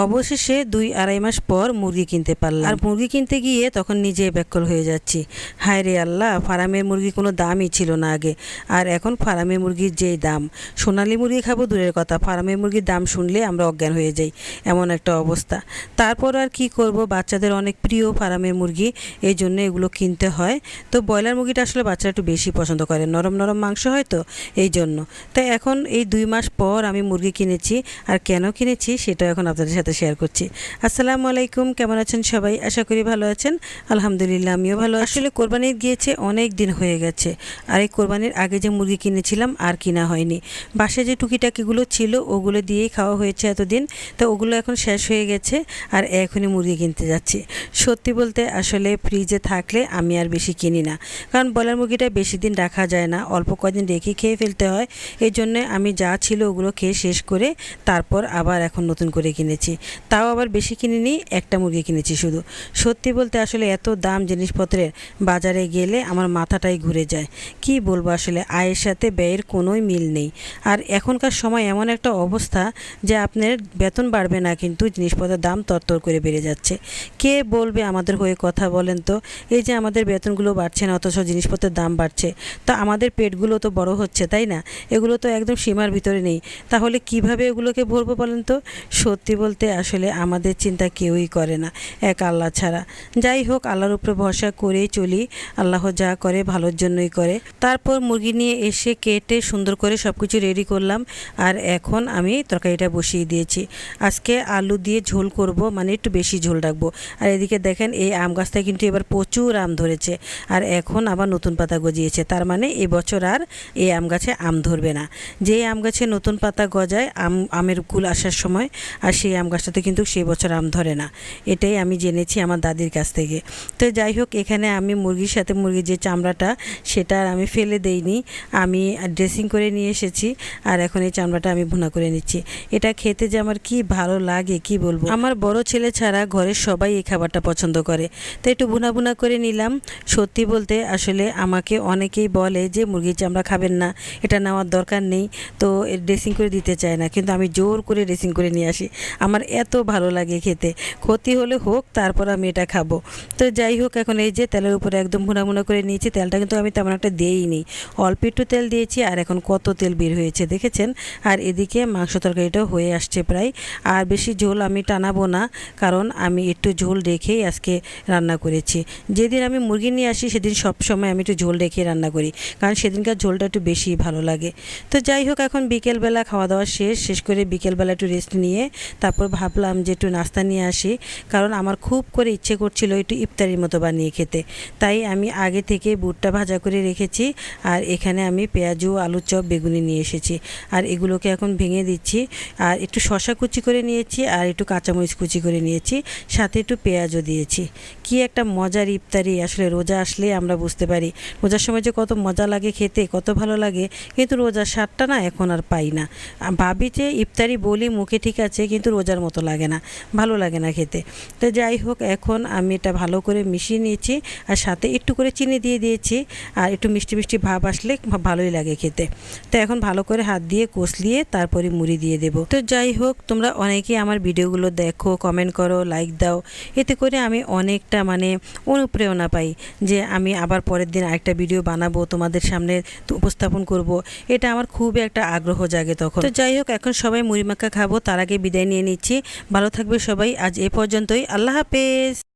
অবশেষে দুই আড়াই মাস পর মুরগি কিনতে পারলাম। আর মুরগি কিনতে গিয়ে তখন নিজে ব্যাকল হয়ে যাচ্ছি। হায় রে আল্লাহ, ফার্মের মুরগি কোনো দামই ছিল না আগে। আর এখন ফার্মের মুরগির যেই দাম, সোনালি মুরগি খাব দূরের কথা ফার্মের মুরগির দাম শুনলে আমরা অজ্ঞান হয়ে যাই, এমন একটা অবস্থা। তারপর আর কি করব, বাচ্চাদের অনেক প্রিয় ফার্মের মুরগি, এই জন্য এগুলো কিনতে হয়। তো ব্রয়লার মুরগিটা আসলে বাচ্চারা একটু বেশি পছন্দ করে, নরম নরম মাংস হয় তো, এই জন্য। তাই এখন এই দুই মাস পর আমি মুরগি কিনেছি, আর কেন কিনেছি সেটা এখন আপনাদের সাথে শেয়ার করছি। আসসালামু আলাইকুম, কেমন আছেন সবাই? আশা করি ভালো আছেন। আলহামদুলিল্লাহ, আমিও ভালো। আসলে কোরবানির গিয়েছে অনেক দিন হয়ে গেছে। আর এই কোরবানির আগে যে মুরগি কিনেছিলাম, আর কিনা হয়নি। বাসায় যে টুকিটাকিগুলো ছিল, ওগুলো দিয়েই খাওয়া হয়েছে এতদিন। তো ওগুলো এখন শেষ হয়ে গেছে, আর এখনই মুরগি কিনতে যাচ্ছি। সত্যি বলতে, আসলে ফ্রিজে থাকলে আমি আর বেশি কিনি না। কারণ ব্রয়লার মুরগিটা বেশি দিন রাখা যায় না, অল্প কদিন রেখে খেয়ে ফেলতে হয়। এই জন্য আমি যা ছিল ওগুলো খেয়ে শেষ করে, তারপর আবার এখন নতুন করে কিনেছি। তাও আবার বেশি কিনিনি, একটা মুরগি কিনেছি শুধু। সত্যি বলতে আসলে এত দাম জিনিসপত্রের বাজারে গেলে আমার মাথাটাই ঘুরে যায়। কি বলব আসলে, আয়ের সাথে ব্যয়ের কোনোই মিল নেই। আর এখনকার সময় এমন একটা অবস্থা যে আপনার বেতন বাড়বে না, কিন্তু জিনিসপত্রের দাম তরতর করে বেড়ে যাচ্ছে। কে বলবে আমাদের হয়ে কথা বলেন তো? এই যে আমাদের বেতনগুলো বাড়ছে না, অথচ জিনিসপত্রের দাম বাড়ছে। তা আমাদের পেটগুলো তো বড় হচ্ছে, তাই না? এগুলো তো একদম সীমার ভিতরে নেই। তাহলে কীভাবে এগুলোকে ভরবো বলেন তো? সত্যি বলতে আসলে আমাদের চিন্তা কেউই করে না, এক আল্লাহ ছাড়া। যাই হোক, আল্লাহর উপরে ভরসা করেই চলি। আল্লাহ যা করে ভালোর জন্যই করে। তারপর মুরগি নিয়ে এসে কেটে সুন্দর করে সব কিছু রেডি করলাম। আর এখন আমি তরকারিটা বসিয়ে দিয়েছি। আজকে আলু দিয়ে ঝোল করব মানে একটু বেশি ঝোল রাখব। আর এদিকে দেখেন, এই আম গাছটা কিন্তু এবার প্রচুর আম ধরেছে। আর এখন আবার নতুন পাতা গজিয়েছে। তার মানে এবছর আর এই আম গাছে আম ধরবে না। যে আম গাছে নতুন পাতা গজায়, আম, আমের কুল আসার সময় আর সেই আম গাছটাতে কিন্তু সেই বছর আম ধরে না। এটাই আমি জেনেছি আমার দাদির কাছ থেকে। তো যাই হোক, এখানে আমি মুরগির সাথে মুরগির যে চামড়াটা, সেটা আর আমি ফেলে দেইনি। আমি ড্রেসিং করে নিয়ে এসেছি আর এখন এই চামড়াটা আমি ভুনা করে নিচ্ছি। এটা খেতে যে আমার কি ভালো লাগে, কি বলব? আমার বড় ছেলে ছাড়া ঘরের সবাই এই খাবারটা পছন্দ করে। তো একটু ভুনা ভুনা করে নিলাম। সত্যি বলতে আসলে আমাকে অনেকেই বলে যে, মুরগির চামড়া খাবেন না। এটা নেওয়ার দরকার নেই। তো ড্রেসিং করে দিতে চায় না। কিন্তু আমি জোর করে ড্রেসিং করে নিয়ে আসি। আমার এত ভালো লাগে খেতে। ক্ষতি হলে হোক, তারপর আমি এটা খাব। তো যাই হোক, এখন এই যে তেলের উপরে একদম ভুনা ভুনা করে নিয়েছি, তেলটা কিন্তু আমি তেমন একটা দিইনি। অল্প একটু তেল দিয়েছি, আর এখন কত তেল বের হয়েছে দেখেছেন? আর এদিকে মাংস তরকারিটাও হয়ে আসছে প্রায়। আর বেশি ঝোল আমি টানাবো না, কারণ আমি একটু ঝোল রেখেই আজকে রান্না করেছি। যেদিন আমি মুরগি নিয়ে আসি, সেদিন সব সময় আমি একটু ঝোল রেখে রান্না করি, কারণ সেদিনকার ঝোলটা একটু বেশি ভালো লাগে। তো যাই হোক, এখন বিকেলবেলা খাওয়া দাওয়া শেষ শেষ করে বিকেলবেলা একটু রেস্ট নিয়ে, তারপর ভাবলাম যে একটু নাস্তা নিয়ে আসি, কারণ আমার খুব করে ইচ্ছে করছিল একটু ইফতারির মতো বানিয়ে খেতে। তাই আমি আগে থেকে বুটটা ভাজা করে রেখেছি আর এখানে আমি পেঁয়াজু আলুর চপ, বেগুনি নিয়ে এসেছি। আর এগুলোকে এখন ভেঙে দিচ্ছি আর একটু শশা কুচি করে নিয়েছি আর একটু কাঁচামরিচ কুচি করে নিয়েছি, সাথে একটু পেঁয়াজও দিয়েছি। কি একটা মজার ইফতারি, আসলে রোজা আসলে আমরা বুঝতে পারি। রোজার সময় যে কত মজা লাগে খেতে, কত ভালো লাগে, কিন্তু রোজার স্বাদটা না এখন আর পাই না। ভাবি যে ইফতারি বলি, মুখে ঠিক আছে, কিন্তু রোজার মতো লাগে না, ভালো লাগে না খেতে। তো যাই হোক, এখন আমি এটা ভালো করে মিশিয়ে নিয়েছি আর সাথে একটু করে চিনি দিয়ে দিয়েছি আর একটু মিষ্টি মিষ্টি ভাব আসলে ভালোই লাগে খেতে। তো এখন ভালো করে হাত দিয়ে কষলিয়ে তারপরে মুড়ি দিয়ে দেবো। তো যাই হোক, তোমরা অনেকেই আমার ভিডিওগুলো দেখো কমেন্ট করো লাইক দাও। এতে করে আমি অনেকটা মানে অনুপ্রেরণা পাই যে আমি আবার পরের দিন আরেকটা ভিডিও বানাবো, তোমাদের সামনে উপস্থাপন করব। এটা আমার খুবই একটা আগ্রহ জাগে তখন। তো যাই হোক, এখন সবাই মুড়ি মাখা খাব, তার আগে বিদায় নিয়ে নিচ্ছি ভালো থাকবে সবাই। আজ এ পর্যন্তই। আল্লাহ হাফেজ।